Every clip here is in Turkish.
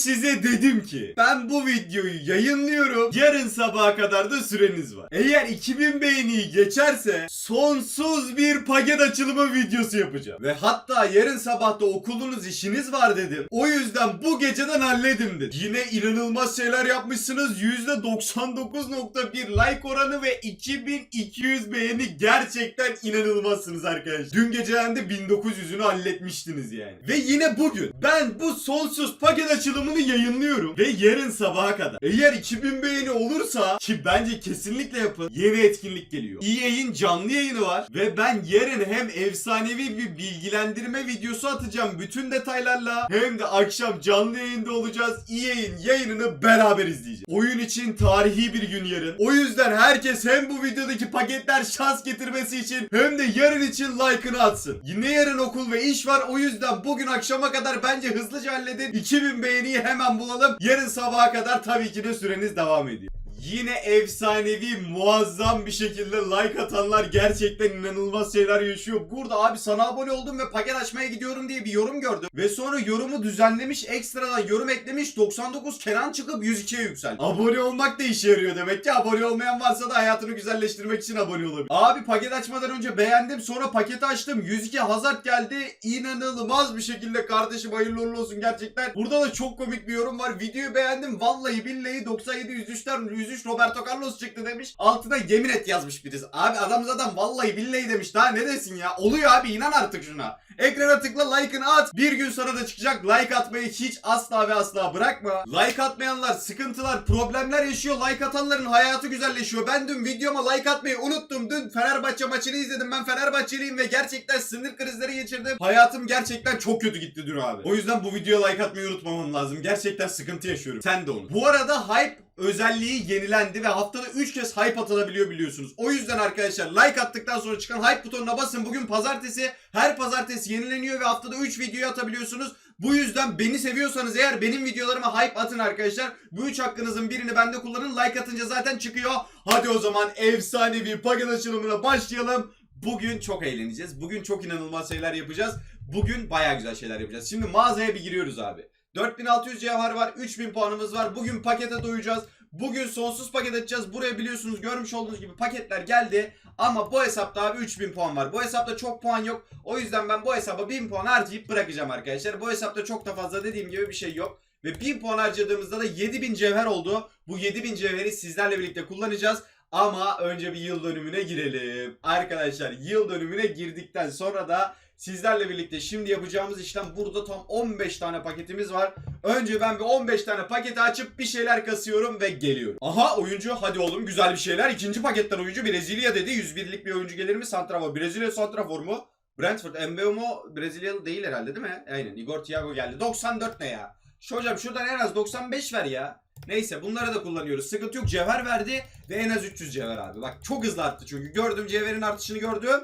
size dedim ki ben bu videoyu yayınlıyorum. Yarın sabaha kadar da süreniz var. Eğer 2000 beğeniyi geçerse sonsuz bir paket açılımı videosu yapacağım. Ve hatta yarın sabah da okulunuz işiniz var dedim. O yüzden bu geceden halledin dedim. Yine inanılmaz şeyler yapmışsınız. %99.1 like oranı ve 2200 beğeni gerçekten inanılmazsınız arkadaşlar. Dün geceden de 1900'ünü halletmiştiniz yani. Ve yine bugün ben bu sonsuz paket açılımını yayınlıyorum. Ve yarın sabaha kadar. Eğer 2000 beğeni olursa ki bence kesinlikle yapın. Yeni etkinlik geliyor. EA'in canlı yayını var. Ve ben yarın hem efsanevi bir bilgilendirme videosu atacağım bütün detaylarla. Hem de akşam canlı yayında olacağız. EA'in yayınını beraber izleyeceğiz. Oyun için tarihi bir gün yarın. O yüzden herkes hem bu videodaki paketler şans getirmesi için hem de yarın için like'ını atsın. Yine yarın okul ve iş var. O yüzden bugün akşama kadar bence hızlıca halledin. 2000 beğeniyi hemen bulalım. Yarın sabaha kadar tabii ki de süreniz devam ediyor. Yine efsanevi muazzam bir şekilde like atanlar gerçekten inanılmaz şeyler yaşıyor. Burada abi sana abone oldum ve paket açmaya gidiyorum diye bir yorum gördüm. Ve sonra yorumu düzenlemiş ekstradan yorum eklemiş 99 Kenan çıkıp 102'ye yükseldi. Abone olmak da işe yarıyor demek ki. Abone olmayan varsa da hayatını güzelleştirmek için abone olabilir. Abi paket açmadan önce beğendim sonra paketi açtım. 102 Hazard geldi. İnanılmaz bir şekilde kardeşim hayırlı olsun gerçekten. Burada da çok komik bir yorum var. Videoyu beğendim. Vallahi billahi 97 103'ten 103 Roberto Carlos çıktı demiş. Altına yemin et yazmış birisi. Abi adam zaten vallahi billahi demiş. Daha ne desin ya? Oluyor abi inan artık şuna. Ekrana tıkla like'ını at. Bir gün sonra da çıkacak. Like atmayı hiç asla ve asla bırakma. Like atmayanlar sıkıntılar, problemler yaşıyor. Like atanların hayatı güzelleşiyor. Ben dün videoma like atmayı unuttum. Dün Fenerbahçe maçını izledim. Ben Fenerbahçeliyim ve gerçekten sinir krizleri geçirdim. Hayatım gerçekten çok kötü gitti dün abi. O yüzden bu videoya like atmayı unutmamam lazım. Gerçekten sıkıntı yaşıyorum. Sen de onu. Bu arada hype özelliği yenilendi ve haftada 3 kez hype atılabiliyor biliyorsunuz. O yüzden arkadaşlar like attıktan sonra çıkan hype butonuna basın. Bugün pazartesi. Her pazartesi yenileniyor ve haftada 3 video atabiliyorsunuz. Bu yüzden beni seviyorsanız eğer benim videolarıma hype atın arkadaşlar. Bu üç hakkınızın birini bende kullanın. Like atınca zaten çıkıyor. Hadi o zaman efsanevi paket açılımına başlayalım. Bugün çok eğleneceğiz. Bugün çok inanılmaz şeyler yapacağız. Bugün baya güzel şeyler yapacağız. Şimdi mağazaya bir giriyoruz abi. 4600 cevher var. 3000 puanımız var. Bugün pakete doyacağız. Bugün sonsuz paket açacağız. Buraya biliyorsunuz görmüş olduğunuz gibi paketler geldi. Ama bu hesapta abi 3000 puan var. Bu hesapta çok puan yok. O yüzden ben bu hesaba 1000 puan harcayıp bırakacağım arkadaşlar. Bu hesapta çok da fazla dediğim gibi bir şey yok. Ve 1000 puan harcadığımızda da 7000 cevher oldu. Bu 7000 cevheri sizlerle birlikte kullanacağız. Ama önce bir yıl dönümüne girelim. Arkadaşlar yıl dönümüne girdikten sonra da sizlerle birlikte şimdi yapacağımız işlem burada tam 15 tane paketimiz var. Önce ben bir 15 tane paketi açıp bir şeyler kasıyorum ve geliyorum. Aha oyuncu hadi oğlum güzel bir şeyler. İkinci paketten oyuncu Brezilya dedi. 101'lik bir oyuncu gelir mi? Santrafor. Brezilya Santrafor mu? Brentford. Mbeumo Brezilyalı değil herhalde değil mi? Aynen. Igor Thiago geldi. 94 ne ya? Şu hocam şuradan en az 95 ver ya. Neyse bunları da kullanıyoruz. Sıkıntı yok. Cevher verdi ve en az 300 cevher abi. Bak çok hızlı arttı çünkü. Gördüm cevherin artışını gördüm.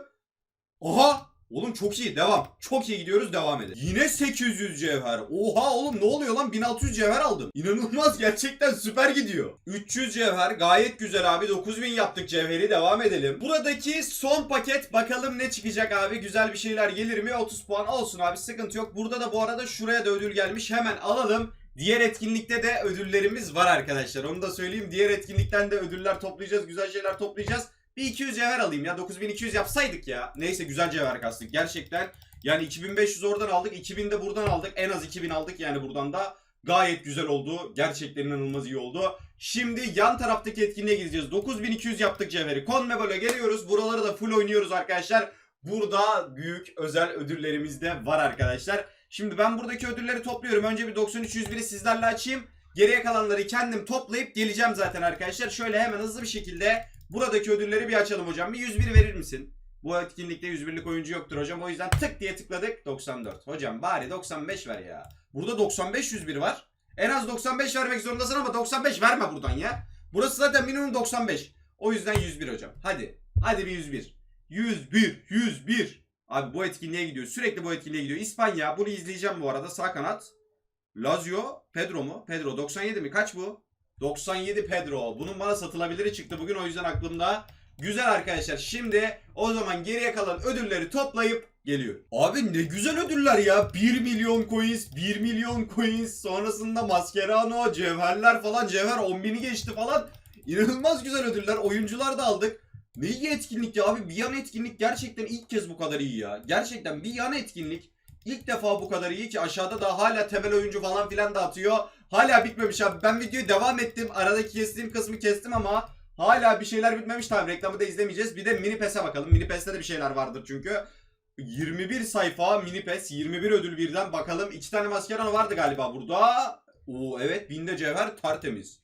Oha! Oğlum çok iyi devam. Çok iyi gidiyoruz devam edelim. Yine 800 cevher. Oha oğlum ne oluyor lan 1600 cevher aldım. İnanılmaz gerçekten süper gidiyor. 300 cevher gayet güzel abi 9000 yaptık cevheri devam edelim. Buradaki son paket bakalım ne çıkacak abi. Güzel bir şeyler gelir mi? 30 puan olsun abi sıkıntı yok. Burada da bu arada şuraya da ödül gelmiş. Hemen alalım. Diğer etkinlikte de ödüllerimiz var arkadaşlar. Onu da söyleyeyim. Diğer etkinlikten de ödüller toplayacağız. Güzel şeyler toplayacağız. Bir 200 cevher alayım ya. 9200 yapsaydık ya. Neyse güzel cevher kastık. Gerçekten yani 2500 oradan aldık. 2000 de buradan aldık. En az 2000 aldık yani buradan da. Gayet güzel oldu. Gerçekten inanılmaz iyi oldu. Şimdi yan taraftaki etkinliğe gideceğiz. 9200 yaptık cevheri. Conmebol'e geliyoruz. Buraları da full oynuyoruz arkadaşlar. Burada büyük özel ödüllerimiz de var arkadaşlar. Şimdi ben buradaki ödülleri topluyorum. Önce bir 9301'i sizlerle açayım. Geriye kalanları kendim toplayıp geleceğim zaten arkadaşlar. Şöyle hemen hızlı bir şekilde buradaki ödülleri bir açalım hocam. Bir 101 verir misin? Bu etkinlikte 101'lik oyuncu yoktur hocam. O yüzden tık diye tıkladık. 94. Hocam bari 95 ver ya. Burada 95 101 var. En az 95 vermek zorundasın ama 95 verme buradan ya. Burası zaten minimum 95. O yüzden 101 hocam. Hadi. Hadi bir 101. 101. 101. Abi bu etkinliğe gidiyor. Sürekli bu etkinliğe gidiyor. İspanya. Bunu izleyeceğim bu arada. Sağ kanat. Lazio. Pedro mu? Pedro 97 mi? Kaç bu? 97 Pedro. Bunun bana satılabiliri çıktı bugün o yüzden aklımda. Güzel arkadaşlar. Şimdi o zaman geriye kalan ödülleri toplayıp Geliyor. Abi ne güzel ödüller ya. 1 milyon coins, 1 milyon coins. Sonrasında maskerano, cevherler falan. Cevher 10 bini geçti falan. İnanılmaz güzel ödüller. Oyuncular da aldık. Ne iyi etkinlik ya abi. Bir yan etkinlik gerçekten ilk kez bu kadar iyi ya. Gerçekten bir yan etkinlik ilk defa bu kadar iyi ki aşağıda da hala temel oyuncu falan filan da atıyor. Hala bitmemiş abi. Ben videoyu devam ettim. Aradaki kestiğim kısmı kestim ama hala bir şeyler bitmemiş. Tabii reklamı da izlemeyeceğiz. Bir de mini PES'e bakalım. Mini PES'te de bir şeyler vardır çünkü. 21 sayfa mini PES, 21 ödül birden bakalım. İki tane maskeran vardı galiba burada. Oo evet binde cevher tertemiz.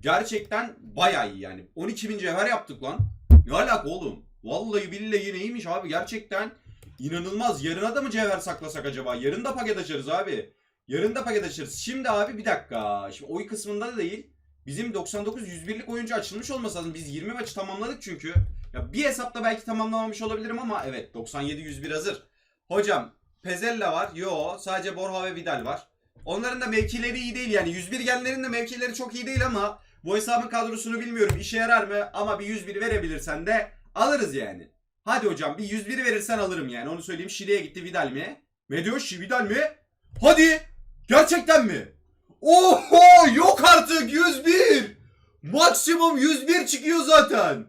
Gerçekten bayağı iyi yani. 12 bin cevher yaptık lan. Ne alaka oğlum? Vallahi billahi neymiş abi gerçekten inanılmaz. Yarına da mı cevher saklasak acaba? Yarın da paket açarız abi. Yarın da paket açarız. Şimdi abi bir dakika. Şimdi oy kısmında da değil. Bizim 99 101'lik oyuncu açılmış olması lazım. Biz 20 maçı tamamladık çünkü. Ya bir hesapta belki tamamlamamış olabilirim ama evet 97 101 hazır. Hocam Pezella var. Yo sadece Borja ve Vidal var. Onların da mevkileri iyi değil yani. 101 genlerin de mevkileri çok iyi değil ama bu hesabın kadrosunu bilmiyorum. İşe yarar mı? Ama bir 101 verebilirsen de alırız yani. Hadi hocam bir 101 verirsen alırım yani. Onu söyleyeyim. Şile'ye gitti Vidal mi? Medyoş Vidal mi? Hadi! Gerçekten mi? Oho! Yok artık 101! Maksimum 101 çıkıyor zaten.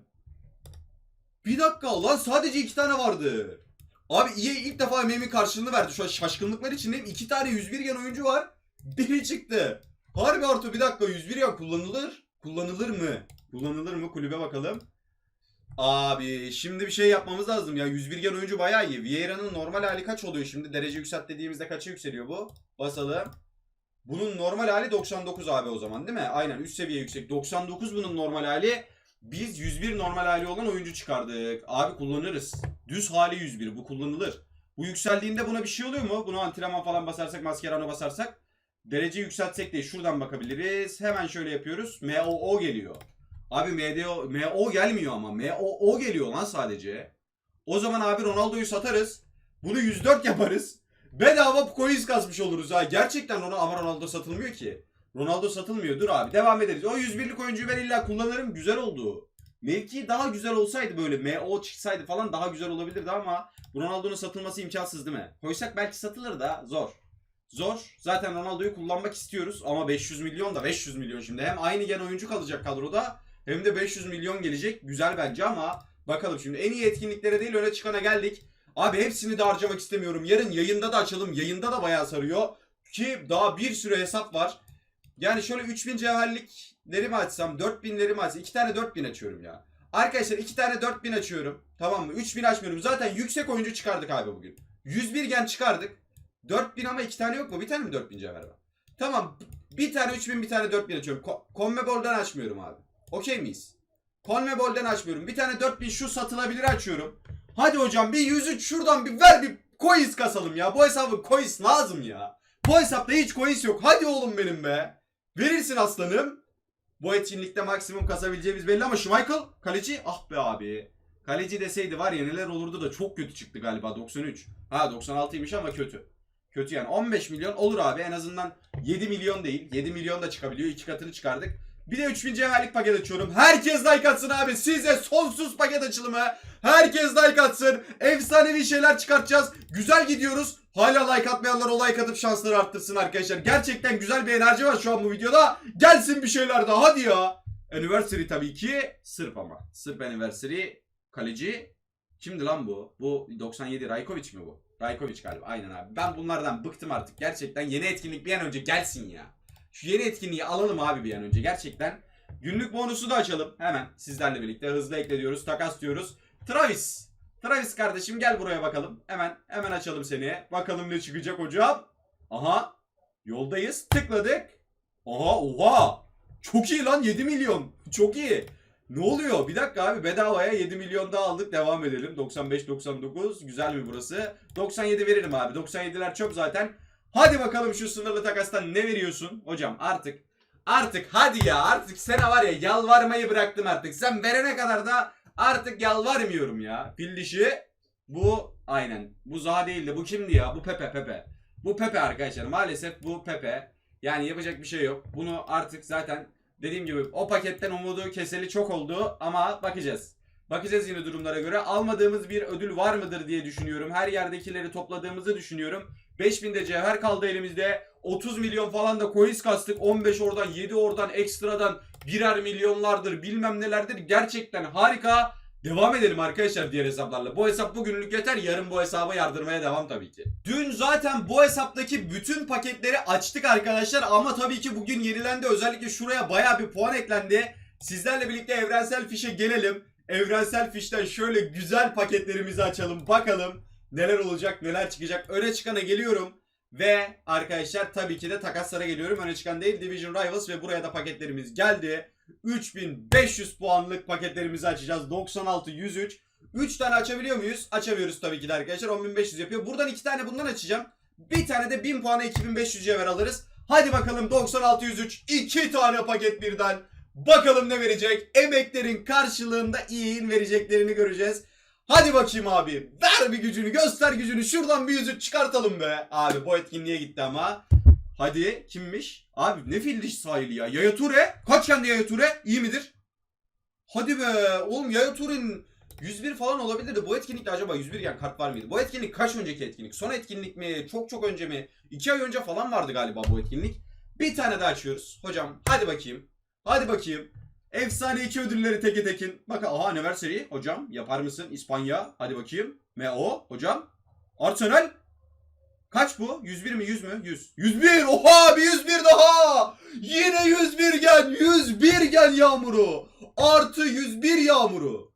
Bir dakika lan sadece iki tane vardı. Abi EA ilk defa emeğimin karşılığını verdi. Şu an şaşkınlıklar içindeyim. İki tane 101 gen oyuncu var. Biri çıktı. Harbi Artu bir dakika 101 gen kullanılır. Kullanılır mı? Kullanılır mı? Kulübe bakalım. Abi şimdi bir şey yapmamız lazım ya. 101 gen oyuncu bayağı iyi. Vieira'nın normal hali kaç oluyor şimdi? Derece yükselt dediğimizde kaça yükseliyor bu? Basalım. Bunun normal hali 99 abi o zaman değil mi? Aynen üst seviye yüksek. 99 bunun normal hali. Biz 101 normal hali olan oyuncu çıkardık. Abi kullanırız. Düz hali 101 bu kullanılır. Bu yükseldiğinde buna bir şey oluyor mu? Bunu antrenman falan basarsak, maskerano basarsak. Derece yükseltsek de şuradan bakabiliriz. Hemen şöyle yapıyoruz. MOO geliyor. Abi MDO, MO gelmiyor ama. MOO geliyor lan sadece. O zaman abi Ronaldo'yu satarız. Bunu 104 yaparız. Bedava coins kasmış oluruz ha. Gerçekten ona ama Ronaldo satılmıyor ki. Ronaldo satılmıyor. Dur abi devam ederiz. O 101'lik oyuncuyu ben illa kullanırım. Güzel oldu. Mevki daha güzel olsaydı böyle MO çıksaydı falan daha güzel olabilirdi ama Ronaldo'nun satılması imkansız değil mi? Koysak belki satılır da zor. Zor. Zaten Ronaldo'yu kullanmak istiyoruz ama 500 milyon da 500 milyon şimdi. Hem aynı gen oyuncu kalacak kadroda hem de 500 milyon gelecek. Güzel bence ama bakalım şimdi en iyi etkinliklere değil öne çıkana geldik. Abi hepsini de harcamak istemiyorum. Yarın yayında da açalım. Yayında da bayağı sarıyor. Ki daha bir sürü hesap var. Yani şöyle 3000 cevherlikleri mi açsam, 4000'leri mi açsam? 2 tane 4000 açıyorum ya. Arkadaşlar 2 tane 4000 açıyorum. Tamam mı? 3000 açmıyorum. Zaten yüksek oyuncu çıkardık abi bugün. 101 gen çıkardık. 4000 ama 2 tane yok mu? Bir tane mi 4000 cevher var? Tamam. Bir tane 3000 bir tane 4000 açıyorum. Ko- açmıyorum abi. Okey miyiz? Conmebol'dan açmıyorum. Bir tane 4000 şu satılabilir açıyorum. Hadi hocam bir 103 şuradan bir ver bir coins kasalım ya. Bu hesabı coins lazım ya. Bu hesapta hiç coins yok. Hadi oğlum benim be. Verirsin aslanım. Bu etkinlikte maksimum kasabileceğimiz belli ama Schmeichel kaleci ah be abi. Kaleci deseydi var ya neler olurdu da çok kötü çıktı galiba 93. Ha 96'ymış ama kötü. Kötü yani 15 milyon olur abi en azından 7 milyon değil 7 milyon da çıkabiliyor iki katını çıkardık. Bir de 3000 cevherlik paket açıyorum. Herkes like atsın abi. Size sonsuz paket açılımı. Herkes like atsın. Efsanevi şeyler çıkartacağız. Güzel gidiyoruz. Hala like atmayanlar o like atıp şansları arttırsın arkadaşlar. Gerçekten güzel bir enerji var şu an bu videoda. Gelsin bir şeyler daha hadi ya. Anniversary tabii ki. Sırp ama. Sırp Anniversary. Kaleci. Kimdi lan bu? Bu 97 Rajkovic mi bu? Rajkovic galiba. Aynen abi. Ben bunlardan bıktım artık. Gerçekten yeni etkinlik bir an önce gelsin ya. Şu yeni etkinliği alalım abi bir an önce. Gerçekten. Günlük bonusu da açalım. Hemen sizlerle birlikte hızlı ekle diyoruz. Takas diyoruz. Travis. Travis kardeşim gel buraya bakalım. Hemen hemen açalım seni. Bakalım ne çıkacak hocam. Aha. Yoldayız. Tıkladık. Aha oha. Çok iyi lan 7 milyon. Çok iyi. Ne oluyor? Bir dakika abi bedavaya 7 milyon daha aldık. Devam edelim. 95-99. Güzel mi burası? 97 veririm abi. 97'ler çok zaten. Hadi bakalım şu sınırlı takastan ne veriyorsun? Hocam artık artık hadi ya artık sana var ya yalvarmayı bıraktım artık. Sen verene kadar da artık yalvarmıyorum ya. Fil dişi bu aynen. Bu Zaha değildi. Bu kimdi ya? Bu Pepe Pepe. Bu Pepe arkadaşlar. Maalesef bu Pepe. Yani yapacak bir şey yok. Bunu artık zaten dediğim gibi o paketten umudu keseli çok oldu ama bakacağız. Bakacağız yine durumlara göre. Almadığımız bir ödül var mıdır diye düşünüyorum. Her yerdekileri topladığımızı düşünüyorum. 5000 de cevher kaldı elimizde. 30 milyon falan da coins kastık. 15 oradan 7 oradan ekstradan birer milyonlardır bilmem nelerdir. Gerçekten harika. Devam edelim arkadaşlar diğer hesaplarla. Bu hesap bugünlük yeter. Yarın bu hesaba yardırmaya devam tabii ki. Dün zaten bu hesaptaki bütün paketleri açtık arkadaşlar. Ama tabii ki bugün yenilendi. Özellikle şuraya baya bir puan eklendi. Sizlerle birlikte evrensel fişe gelelim. Evrensel fişten şöyle güzel paketlerimizi açalım. Bakalım neler olacak neler çıkacak. Öne çıkana geliyorum. Ve arkadaşlar tabii ki de takaslara geliyorum. Öne çıkan değil Division Rivals ve buraya da paketlerimiz geldi. 3500 puanlık paketlerimizi açacağız. 96, 103. 3 tane açabiliyor muyuz? Açamıyoruz tabii ki de arkadaşlar. 10500 yapıyor. Buradan 2 tane bundan açacağım. Bir tane de 1000 puana 2500 cevher alırız. Hadi bakalım 96, 103. 2 tane paket birden. Bakalım ne verecek? Emeklerin karşılığında iyi vereceklerini göreceğiz. Hadi bakayım abi. Ver bir gücünü, göster gücünü. Şuradan bir yüzük çıkartalım be. Abi bu etkinliğe gitti ama. Hadi kimmiş? Abi ne fil sahili ya. Yaya Ture. Kaç kendi Yaya Ture? İyi midir? Hadi be. Oğlum Yaya Ture'nin 101 falan olabilirdi. Bu etkinlikte acaba 101 yani kart var mıydı? Bu etkinlik kaç önceki etkinlik? Son etkinlik mi? Çok çok önce mi? 2 ay önce falan vardı galiba bu etkinlik. Bir tane daha açıyoruz. Hocam hadi bakayım. Hadi bakayım. Efsane iki ödülleri teke tekin. Bak aha anniversary hocam yapar mısın? İspanya hadi bakayım. MO hocam. Arsenal. Kaç bu? 101 mi 100 mü? 100. 101 oha bir 101 daha. Yine 101 gel 101 gel yağmuru. Artı 101 yağmuru.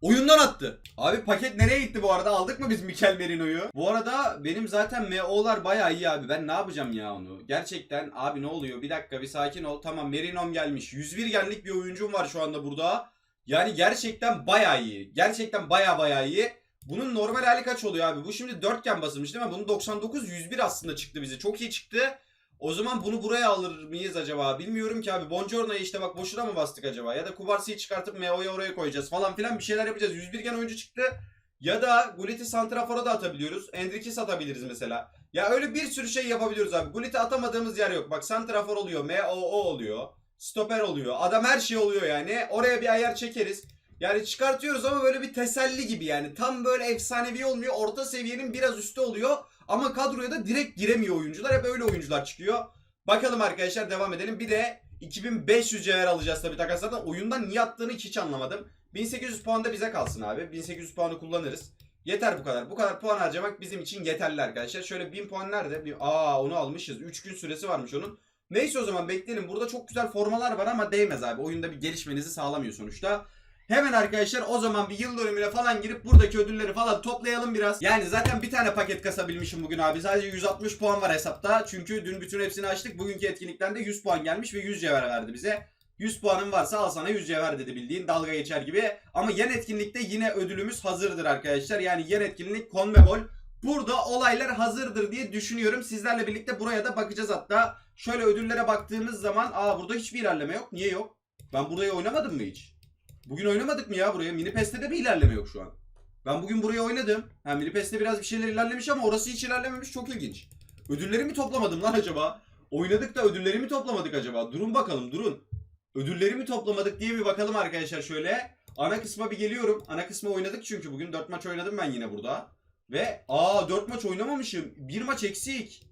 Oyundan attı. Abi paket nereye gitti bu arada? Aldık mı biz Mikel Merino'yu? Bu arada benim zaten MO'lar bayağı iyi abi. Ben ne yapacağım ya onu? Gerçekten abi ne oluyor? Bir dakika bir sakin ol. Tamam Merino'm gelmiş. 101 genlik bir oyuncum var şu anda burada. Yani gerçekten bayağı iyi. Gerçekten bayağı bayağı iyi. Bunun normal hali kaç oluyor abi? Bu şimdi 4 gen basılmış değil mi? Bunun 99 101 aslında çıktı bize. Çok iyi çıktı. O zaman bunu buraya alır mıyız acaba? Bilmiyorum ki abi. Buongiorno'ya işte bak boşuna mı bastık acaba? Ya da Kubarsi'yi çıkartıp Meo'yu oraya koyacağız falan filan bir şeyler yapacağız. 101 gen oyuncu çıktı. Ya da Gullit'i Santrafor'a da atabiliyoruz. Endrick'i satabiliriz mesela. Ya öyle bir sürü şey yapabiliyoruz abi. Gullit'i atamadığımız yer yok. Bak Santrafor oluyor. MOO oluyor. Stoper oluyor. Adam her şey oluyor yani. Oraya bir ayar çekeriz. Yani çıkartıyoruz ama böyle bir teselli gibi yani. Tam böyle efsanevi olmuyor. Orta seviyenin biraz üstü oluyor. Ama kadroya da direkt giremiyor oyuncular. Hep öyle oyuncular çıkıyor. Bakalım arkadaşlar devam edelim. Bir de 2500 cevher alacağız tabii takaslardan. Oyundan niye attığını hiç anlamadım. 1800 puan da bize kalsın abi. 1800 puanı kullanırız. Yeter bu kadar. Bu kadar puan harcamak bizim için yeterli arkadaşlar. Şöyle 1000 puan nerede? Aa onu almışız. 3 gün süresi varmış onun. Neyse o zaman bekleyelim. Burada çok güzel formalar var ama değmez abi. Oyunda bir gelişmenizi sağlamıyor sonuçta. Hemen arkadaşlar o zaman bir yıl dönümüne falan girip buradaki ödülleri falan toplayalım biraz. Yani zaten bir tane paket kasabilmişim bugün abi. Sadece 160 puan var hesapta. Çünkü dün bütün hepsini açtık. Bugünkü etkinlikten de 100 puan gelmiş ve 100 cevher verdi bize. 100 puanın varsa al sana 100 cevher dedi bildiğin dalga geçer gibi. Ama yen etkinlikte yine ödülümüz hazırdır arkadaşlar. Yani yen etkinlik Conmebol. Burada olaylar hazırdır diye düşünüyorum. Sizlerle birlikte buraya da bakacağız hatta. Şöyle ödüllere baktığımız zaman aa burada hiçbir ilerleme yok. Niye yok? Ben burayı oynamadım mı hiç? Bugün oynamadık mı ya buraya? Mini PES'te de bir ilerleme yok şu an. Ben bugün buraya oynadım. Ha Mini PES'te biraz bir şeyler ilerlemiş ama orası hiç ilerlememiş. Çok ilginç. Ödülleri mi toplamadım lan acaba? Oynadık da ödülleri mi toplamadık acaba? Durun bakalım durun. Ödülleri mi toplamadık diye bir bakalım arkadaşlar şöyle. Ana kısma bir geliyorum. Ana kısma oynadık çünkü bugün 4 maç oynadım ben yine burada. Ve aa 4 maç oynamamışım. 1 maç eksik.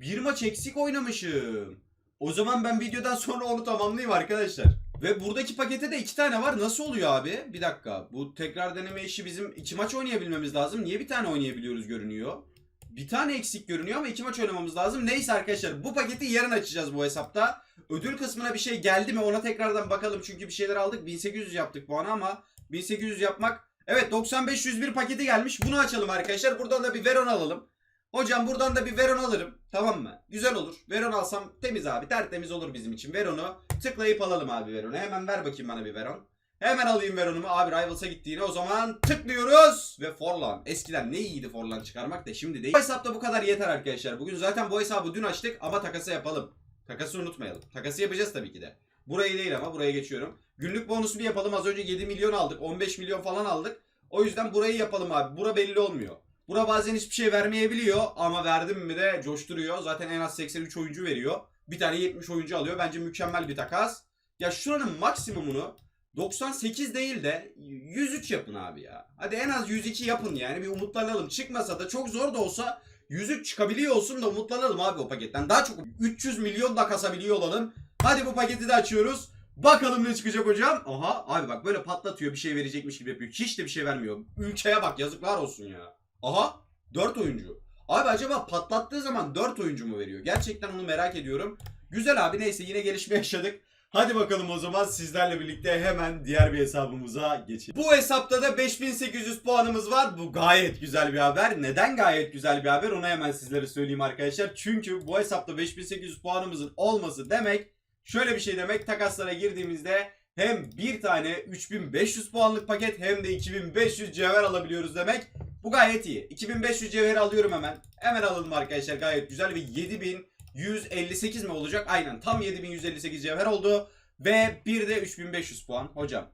1 maç eksik oynamışım. O zaman ben videodan sonra onu tamamlayayım arkadaşlar. Ve buradaki pakete de iki tane var. Nasıl oluyor abi? Bir dakika. Bu tekrar deneme işi bizim iki maç oynayabilmemiz lazım. Niye bir tane oynayabiliyoruz görünüyor? Bir tane eksik görünüyor ama iki maç oynamamız lazım. Neyse arkadaşlar bu paketi yarın açacağız bu hesapta. Ödül kısmına bir şey geldi mi ona tekrardan bakalım. Çünkü bir şeyler aldık. 1800 yaptık puanı ama 1800 yapmak. Evet 95-101 paketi gelmiş. Bunu açalım arkadaşlar. Buradan da bir Veron alalım. Hocam buradan da bir Veron alırım. Tamam mı? Güzel olur. Veron alsam temiz abi. Tertemiz olur bizim için. Veron'u tıklayıp alalım abi Veron'u. Hemen ver bakayım bana bir Veron. Hemen alayım Veron'umu. Abi Rivals'a gittiğine o zaman tıklıyoruz. Ve Forlan. Eskiden ne iyiydi Forlan çıkarmak da şimdi değil. Bu hesapta bu kadar yeter arkadaşlar. Bugün zaten bu hesabı dün açtık ama takası yapalım. Takası unutmayalım. Takası yapacağız tabii ki de. Burayı değil ama buraya geçiyorum. Günlük bonusunu yapalım. Az önce 7 milyon aldık. 15 milyon falan aldık. O yüzden burayı yapalım abi. Bura belli olmuyor. Bura bazen hiçbir şey vermeyebiliyor ama verdim mi de coşturuyor. Zaten en az 83 oyuncu veriyor. Bir tane 70 oyuncu alıyor. Bence mükemmel bir takas. Ya şuranın maksimumunu 98 değil de 103 yapın abi ya. Hadi en az 102 yapın yani bir umutlanalım. Çıkmasa da çok zor da olsa 103 çıkabiliyor olsun da umutlanalım abi o paketten. Daha çok 300 milyon da kasabiliyor olalım. Hadi bu paketi de açıyoruz. Bakalım ne çıkacak hocam. Aha abi bak böyle patlatıyor bir şey verecekmiş gibi yapıyor. Hiç de bir şey vermiyor. Ülkeye bak yazıklar olsun ya. Aha 4 oyuncu. Abi acaba patlattığı zaman 4 oyuncu mu veriyor? Gerçekten onu merak ediyorum. Güzel abi neyse yine gelişme yaşadık. Hadi bakalım o zaman sizlerle birlikte hemen diğer bir hesabımıza geçelim. Bu hesapta da 5800 puanımız var. Bu gayet güzel bir haber. Neden gayet güzel bir haber onu hemen sizlere söyleyeyim arkadaşlar. Çünkü bu hesapta 5800 puanımızın olması demek şöyle bir şey demek. Takaslara girdiğimizde hem bir tane 3500 puanlık paket hem de 2500 cevher alabiliyoruz demek. Bu gayet iyi. 2500 cevheri alıyorum hemen. Hemen alalım arkadaşlar gayet güzel ve 7158 mi olacak? Aynen tam 7158 cevher oldu. Ve bir de 3500 puan hocam.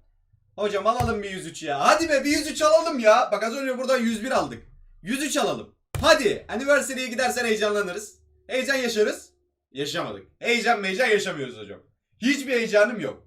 Hocam alalım bir 103 ya. Hadi be bir 103 alalım ya. Bak az önce buradan 101 aldık. 103 alalım. Hadi anniversary'e gidersen heyecanlanırız. Heyecan yaşarız. Yaşamadık. Heyecan meyecan yaşamıyoruz hocam. Hiçbir heyecanım yok.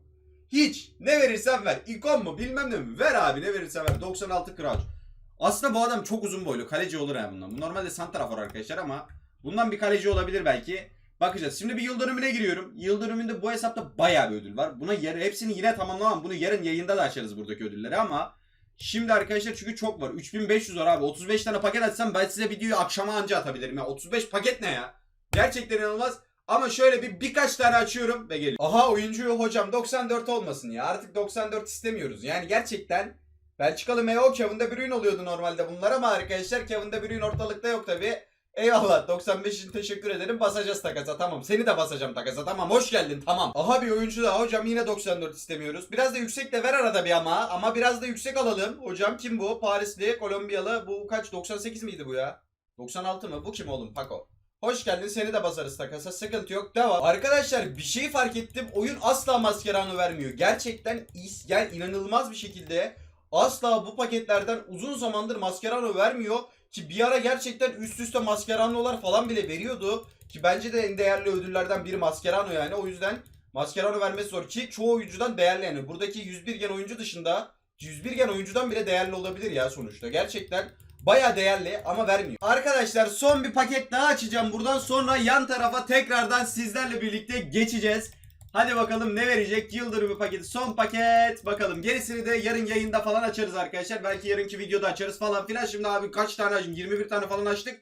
Hiç. Ne verirsen ver. İkon mu bilmem ne mi? Ver abi ne verirsen ver. 96 crouch. Aslında bu adam çok uzun boylu. Kaleci olur yani bundan. Bu normalde santrafor arkadaşlar ama bundan bir kaleci olabilir belki. Bakacağız. Şimdi bir yıl dönümüne giriyorum. Yıl dönümünde bu hesapta bayağı bir ödül var. Buna yer, hepsini yine tamamlamam. Bunu yarın yayında da açarız buradaki ödülleri ama Şimdi arkadaşlar çünkü çok var. 3500 var abi. 35 tane paket açsam ben size videoyu akşama anca atabilirim ya. 35 paket ne ya? Gerçekten inanılmaz. Ama şöyle bir birkaç tane açıyorum ve geliyor. Aha oyuncu hocam 94 olmasın ya. Artık 94 istemiyoruz. Yani gerçekten Belçikalı Meo Kevin De Bruyne oluyordu normalde bunlar ama arkadaşlar Kevin De Bruyne ortalıkta yok tabi. Eyvallah 95 için teşekkür ederim. Basacağız takasa tamam. Seni de basacağım takasa tamam. Hoş geldin tamam. Aha bir oyuncu daha hocam yine 94 istemiyoruz. Biraz da yüksek de ver arada bir ama. Ama biraz da yüksek alalım. Hocam kim bu? Parisli, Kolombiyalı. Bu kaç? 98 miydi bu ya? 96 mı? Bu kim oğlum? Paco. Hoş geldin seni de basarız takasa sıkıntı yok devam. Arkadaşlar bir şey fark ettim oyun asla maskeranı vermiyor. Gerçekten is, yani inanılmaz bir şekilde asla bu paketlerden uzun zamandır maskerano vermiyor. Ki bir ara gerçekten üst üste maskeranolar falan bile veriyordu. Ki bence de en değerli ödüllerden biri maskerano yani. O yüzden maskerano vermesi zor ki çoğu oyuncudan değerli yani. Buradaki 101 gen oyuncu dışında 101 gen oyuncudan bile değerli olabilir ya sonuçta. Gerçekten Baya değerli ama vermiyor. Arkadaşlar son bir paket daha açacağım. Buradan sonra yan tarafa tekrardan sizlerle birlikte geçeceğiz. Hadi bakalım ne verecek? Yıldırım paketi son paket. Bakalım gerisini de yarın yayında falan açarız arkadaşlar. Belki yarınki videoda açarız falan filan. Şimdi abi kaç tane açtım? 21 tane falan açtık.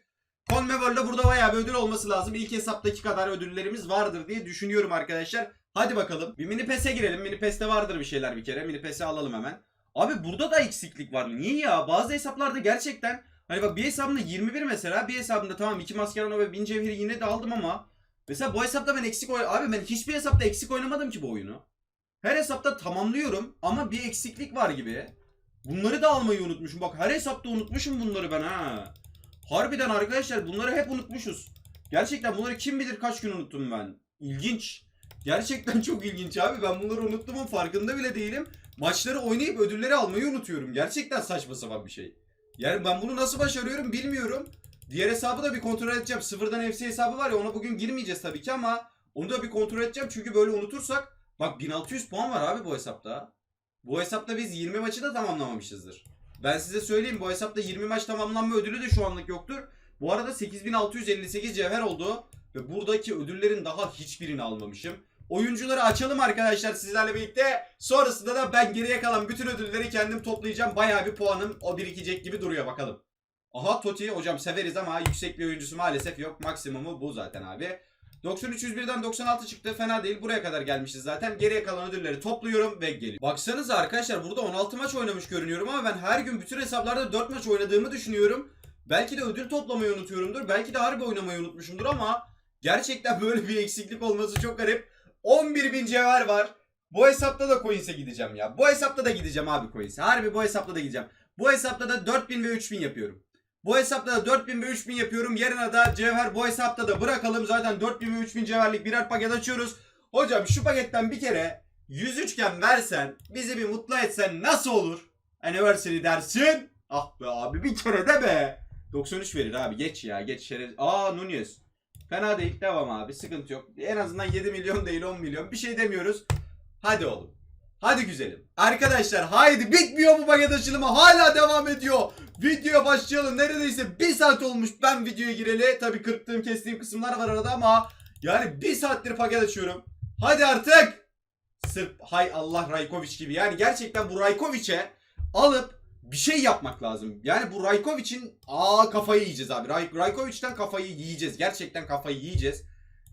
Conmebol'da burada bayağı bir ödül olması lazım. İlk hesaptaki kadar ödüllerimiz vardır diye düşünüyorum arkadaşlar. Hadi bakalım. Bir mini PES'e girelim. Mini PES'te vardır bir şeyler bir kere. Mini PES'i alalım hemen. Abi burada da eksiklik var. Niye ya? Bazı hesaplarda gerçekten hani bak bir hesabımda 21 mesela bir hesabımda tamam 2 maskarano ve 1000 cevheri yine de aldım ama mesela bu hesapta ben eksik oy abi ben hiçbir hesapta eksik oynamadım ki bu oyunu. Her hesapta tamamlıyorum ama bir eksiklik var gibi. Bunları da almayı unutmuşum. Bak her hesapta unutmuşum bunları ben ha. Harbiden arkadaşlar bunları hep unutmuşuz. Gerçekten bunları kim bilir kaç gün unuttum ben. İlginç. Gerçekten çok ilginç abi. Ben bunları unuttuğumun farkında bile değilim. Maçları oynayıp ödülleri almayı unutuyorum. Gerçekten saçma sapan bir şey. Yani ben bunu nasıl başarıyorum bilmiyorum. Diğer hesabı da bir kontrol edeceğim. Sıfırdan FC hesabı var ya ona bugün girmeyeceğiz tabii ki ama onu da bir kontrol edeceğim. Çünkü böyle unutursak bak 1600 puan var abi bu hesapta. Bu hesapta biz 20 maçı da tamamlamamışızdır. Ben size söyleyeyim bu hesapta 20 maç tamamlanma ödülü de şu anlık yoktur. Bu arada 8658 cevher oldu. Ve buradaki ödüllerin daha hiçbirini almamışım. Oyuncuları açalım arkadaşlar sizlerle birlikte. Sonrasında da ben geriye kalan bütün ödülleri kendim toplayacağım. Bayağı bir puanım o birikecek gibi duruyor bakalım. Aha Totti hocam severiz ama yüksek bir oyuncusu maalesef yok. Maksimumu bu zaten abi. 93 101'den 96 çıktı. Fena değil. Buraya kadar gelmişiz zaten. Geriye kalan ödülleri topluyorum ve geliyorum. Baksanıza arkadaşlar burada 16 maç oynamış görünüyorum ama ben her gün bütün hesaplarda 4 maç oynadığımı düşünüyorum. Belki de ödül toplamayı unutuyorumdur. Belki de harbi oynamayı unutmuşumdur ama gerçekten böyle bir eksiklik olması çok garip. 11.000 cevher var. Bu hesapta da coins'e gideceğim ya. Bu hesapta da gideceğim abi coins'e. Harbi bu hesapta da gideceğim. Bu hesapta da 4000 ve 3000 yapıyorum. Bu hesapta da 4000 ve 3000 yapıyorum. Yarına da cevher bu hesapta da bırakalım. Zaten 4000 ve 3000 cevherlik birer paket açıyoruz. Hocam şu paketten bir kere 103 iken versen bizi bir mutlu etsen nasıl olur? Anniversary dersin. Ah be abi bir kere de be. 93 verir abi geç ya geç şeref. Aa Nunez. Fena değil devam abi sıkıntı yok. En azından 7 milyon değil 10 milyon bir şey demiyoruz. Hadi oğlum. Hadi güzelim. Arkadaşlar haydi bitmiyor bu paket açılımı hala devam ediyor. Videoya başlayalım. Neredeyse bir saat olmuş ben videoya gireli. Tabi kırptığım kestiğim kısımlar var arada ama yani bir saattir paket açıyorum. Hadi artık. Sırf hay Allah Raykoviç gibi. Yani gerçekten bu Raykoviç'e alıp bir şey yapmak lazım. Yani bu Raykoviç'in aa kafayı yiyeceğiz abi. Ray, Raykoviç'ten kafayı yiyeceğiz. Gerçekten kafayı yiyeceğiz.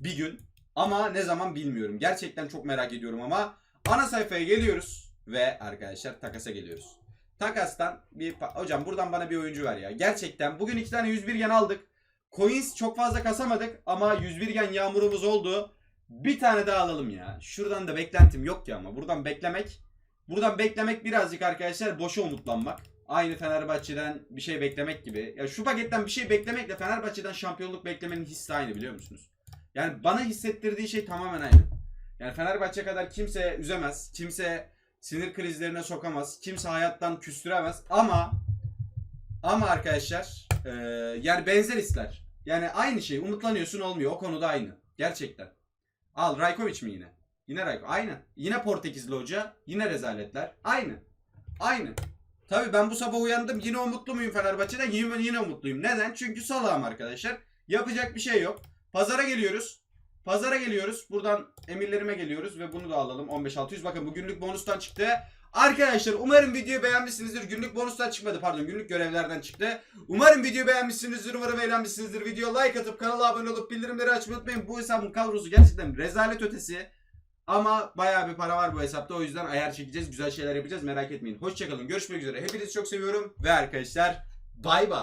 Bir gün. Ama ne zaman bilmiyorum. Gerçekten çok merak ediyorum ama ana sayfaya geliyoruz ve arkadaşlar takasa geliyoruz. Takastan bir hocam buradan bana bir oyuncu ver ya. Gerçekten bugün iki tane 101 gen aldık. Coins çok fazla kasamadık ama 101 gen yağmurumuz oldu. Bir tane daha alalım ya. Şuradan da beklentim yok ki ama buradan beklemek buradan beklemek birazcık arkadaşlar boşa umutlanmak. Aynı Fenerbahçe'den bir şey beklemek gibi. Ya şu paketten bir şey beklemekle Fenerbahçe'den şampiyonluk beklemenin hissi aynı biliyor musunuz? Yani bana hissettirdiği şey tamamen aynı. Yani Fenerbahçe kadar kimse üzemez. Kimse sinir krizlerine sokamaz. Kimse hayattan küstüremez. Ama ama arkadaşlar eee, yani benzer hisler. Yani aynı şey. Umutlanıyorsun olmuyor. O konuda aynı. Gerçekten. Al Raykoviç mi yine? Yine Rayko. Aynı. Yine Portekizli hoca. Yine rezaletler. Aynı. Aynı. Tabii ben bu sabah uyandım. Yine umutlu muyum Fenerbahçe'den? Yine, yine umutluyum. Neden? Çünkü salağım arkadaşlar. Yapacak bir şey yok. Pazara geliyoruz. Pazara geliyoruz. Buradan emirlerime geliyoruz ve bunu da alalım. 15600. Bakın bu günlük bonustan çıktı. Arkadaşlar umarım videoyu beğenmişsinizdir. Günlük bonustan çıkmadı pardon. Günlük görevlerden çıktı. Umarım videoyu beğenmişsinizdir. Umarım eğlenmişsinizdir. Video like atıp kanala abone olup bildirimleri açmayı unutmayın. Bu hesabın kadrosu gerçekten rezalet ötesi. Ama bayağı bir para var bu hesapta. O yüzden ayar çekeceğiz. Güzel şeyler yapacağız. Merak etmeyin. Hoşçakalın. Görüşmek üzere. Hepinizi çok seviyorum. Ve arkadaşlar bay bay.